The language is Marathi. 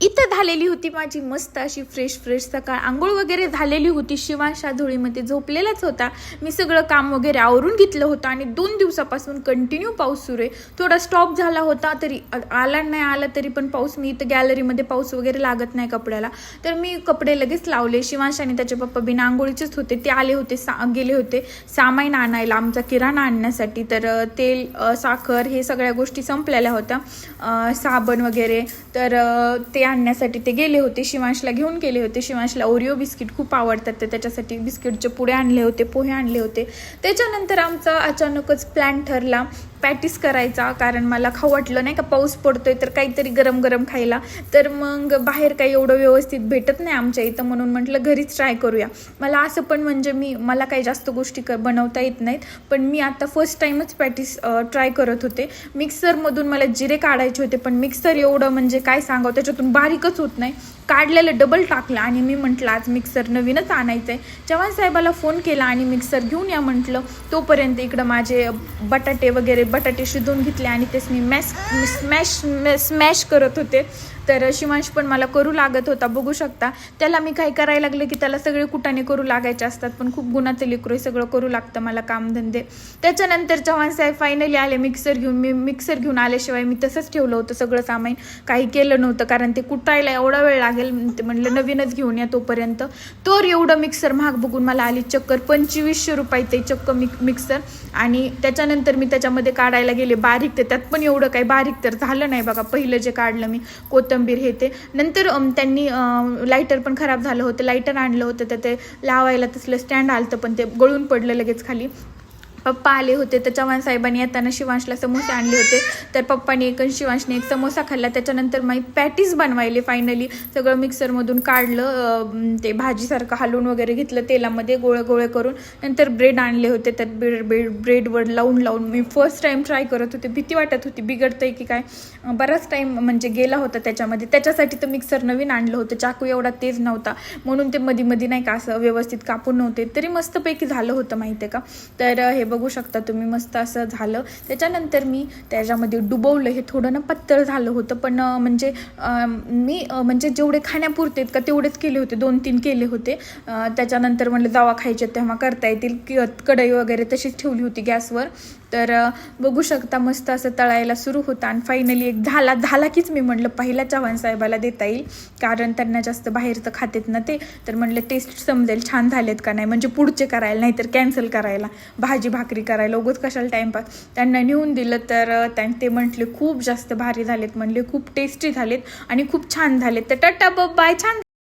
इथं झालेली होती माझी मस्त अशी फ्रेश फ्रेश सकाळ. आंघोळ वगैरे झालेली होती. शिवांशा धुळीमध्ये झोपलेलाच होता. मी सगळं काम वगैरे आवरून घेतलं होतं आणि दोन दिवसापासून कंटिन्यू पाऊस सुरू आहे. थोडा स्टॉप झाला होता तरी आला नाही आला तरी पण पाऊस. मी इथं गॅलरीमध्ये पाऊस वगैरे लागत नाही कपड्याला. तर मी कपडे लगेच लावले. शिवांश आणि त्याचे पप्पा बिना आंघोळीचेच होते. ते आले होते सा गेले होते सामान आणायला आमचा किराणा आणण्यासाठी. तर तेल साखर हे सगळ्या गोष्टी संपलेल्या होत्या. साबण वगैरे. तर ते आणण्यासाठी ते गेले होते शिवांशला घेऊन गेले होते. शिवांशला ओरिओ बिस्किट खूप आवडतात. ते त्याच्यासाठी बिस्किटचे पुडे आणले होते पोहे आणले होते. त्याच्यानंतर आमचा अचानकच प्लॅन ठरला. पॅटीस करायचा कारण मला खाऊ वाटलं नाही का पाऊस पडतोय तर काहीतरी गरम गरम खायला. तर मग बाहेर काही एवढं व्यवस्थित भेटत नाही आमच्या इथं म्हणून म्हटलं घरीच ट्राय करूया. मला असं पण म्हणजे मी मला काही जास्त गोष्टी क बनवता येत नाहीत पण मी आता फर्स्ट टाईमच पॅटीस ट्राय करत होते. मिक्सरमधून मला जिरे काढायचे होते पण मिक्सर एवढं म्हणजे काय सांगावं त्याच्यातून बारीकच होत नाही. काढलेलं डबल टाकलं आणि मी म्हटलं आज मिक्सर नवीनच आणायचं आहे चव्हाण साहेबाला फोन केला आणि मिक्सर घेऊन या म्हटलं. तोपर्यंत इकडं माझे बटाटे वगैरे बटाटे शिजवून घेतले आणि तेच मी मॅश स्मॅश स्मॅश करत होते. तर शिवांश पण मला करू लागत होता बघू शकता. त्याला मी काही करायला लागले की त्याला सगळे कुटाने करू लागायचे असतात पण खूप गुणाचं लेकरू हे सगळं करू लागतं मला कामधंदे. त्याच्यानंतर चव्हाण साहेब फायनली आले मिक्सर घेऊन मी मिक्सर घेऊन आल्याशिवाय मी तसंच ठेवलं होतं सगळं सामान. काही केलं नव्हतं कारण ते कुटायला एवढा वेळ लागेल ते म्हणलं नवीनच घेऊन या तोपर्यंत. तर एवढं मिक्सर महाग बघून मला आली चक्कर पंचवीसशे रुपयाचे चक्क मिक मिक्सर आणि त्याच्यानंतर मी त्याच्यामध्ये काढायला गेले बारीक ते त्यात पण एवढं काही बारीक तर झालं नाही बघा पहिलं जे काढलं मी कोथंबीर हे ते. नंतर त्यांनी लायटर पण खराब झालं होतं. लायटर आणलं होतं तर ते लावायला तसलं स्टँड आलं पण ते गळून पडलं लगेच खाली. पप्पा आले होते. तर चव्हाण साहेबांनी येताना शिवांशला समोसे आणले होते. तर पप्पाने एक शिवांशने एक समोसा खाल्ला. त्याच्यानंतर मी पॅटीज बनवायले फायनली सगळं मिक्सरमधून काढलं. ते भाजीसारखं हलवून वगैरे घेतलं तेलामध्ये गोळे गोळे करून. नंतर ब्रेड आणले होते. त्यात ब्रेड ब्रेड ब्रेडवर लावून लावून मी फर्स्ट टाईम ट्राय करत होते. भीती वाटत होती. बिघडतंय की काय? बराच टाईम म्हणजे गेला होता त्याच्यामध्ये. त्याच्यासाठी तर मिक्सर नवीन आणलं होतं. चाकू एवढा तेज नव्हता. म्हणून ते मध्ये मध्ये नाही का असं व्यवस्थित कापून नव्हते. तरी मस्तपैकी झालं होतं माहिती आहे का? तर हे बघू शकता तुम्ही मस्त असं झालं. त्याच्यानंतर मी त्याच्यामध्ये डुबवलं हे थोडं ना पत्तळ झालं होतं पण म्हणजे मी म्हणजे जेवढे खाण्यापुरते का तेवढेच केले होते दोन तीन केले होते. त्याच्यानंतर म्हणलं जावा खायचे तेव्हा करता येतील. की कढई वगैरे तशीच ठेवली होती गॅसवर. तर बघू शकता मस्त असं तळायला सुरू होतं. आणि फायनली एक झाला झाला कीच मी म्हटलं पहिल्या चव्हाण साहेबाला देता येईल. कारण त्यांना जास्त बाहेरचं खातेत ना ते. तर म्हटलं टेस्ट समजेल छान झालेत का नाही? म्हणजे पुढचे करायला नाहीतर कॅन्सल करायला. भाजी भाकरी करायला उगच कशाला टाईमपास त्यांना नेऊन दिलं तर त्यां ते म्हटले खूप जास्त भारी झालेत म्हणले खूप टेस्टी झालेत आणि खूप छान झालेत. तर टट्टा बाय छान